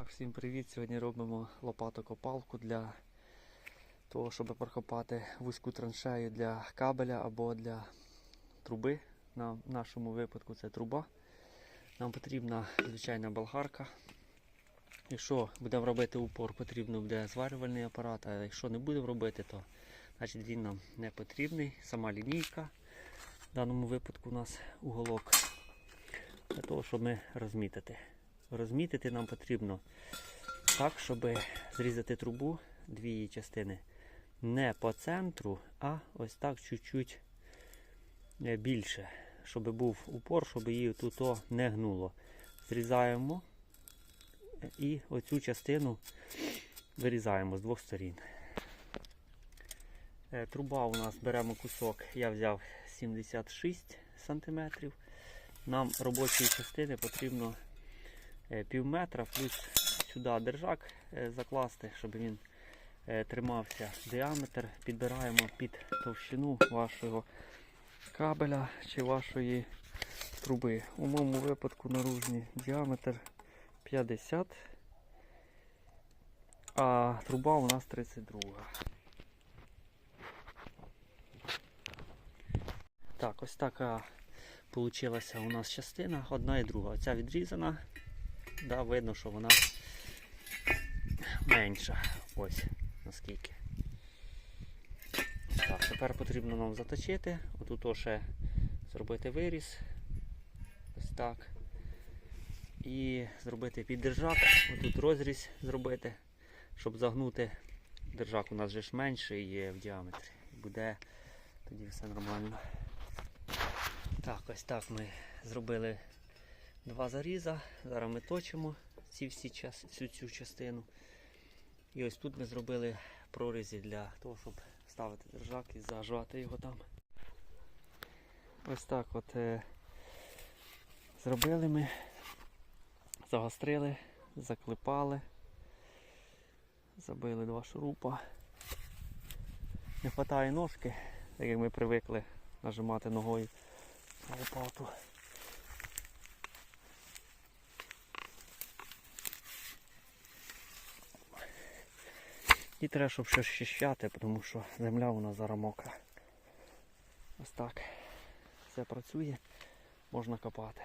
Так, всім привіт! Сьогодні робимо лопатокопалку для того, щоб прокопати вузьку траншею для кабеля або для труби. На нашому випадку це труба. Нам потрібна звичайна болгарка. Якщо будемо робити упор, потрібно буде зварювальний апарат, а якщо не будемо робити, то значить він нам не потрібний. Сама лінійка. В даному випадку у нас уголок для того, щоб ми розмітити. Розмітити нам потрібно так, щоб зрізати трубу, дві її частини, не по центру, а ось так чуть-чуть е, більше, щоб був упор, щоб її тут не гнуло. Зрізаємо е, і оцю частину вирізаємо з двох сторін. Е, Труба у нас беремо кусок, я взяв 76 см. Нам робочої частини потрібно пів метра, плюс сюди держак е, закласти, щоб він е, тримався. Діаметр підбираємо під товщину вашого кабеля чи вашої труби. У моєму випадку наружний діаметр 50, а труба у нас 32. Так, ось така получилася у нас частина, одна і друга. Оця відрізана, да, видно, що вона менша. Ось наскільки. Так, тепер потрібно нам заточити. Отут ще зробити виріз. Ось так. І зробити піддержак. Отут розріз зробити, щоб загнути. Держак у нас же ж менший є в діаметрі. Буде тоді все нормально. Так, ось так ми зробили два заріза. Зараз ми точимо ці всі час, всю цю частину. І ось тут ми зробили прорізі для того, щоб ставити держак і зажати його там. Ось так от е, зробили ми, загострили, заклепали, забили два шурупа. Не вистачає ножки, так як ми привикли нажимати ногою на лопату. І треба, щоб щось щищати, тому що земля у нас зараз мокра. Ось так. Все працює, можна копати.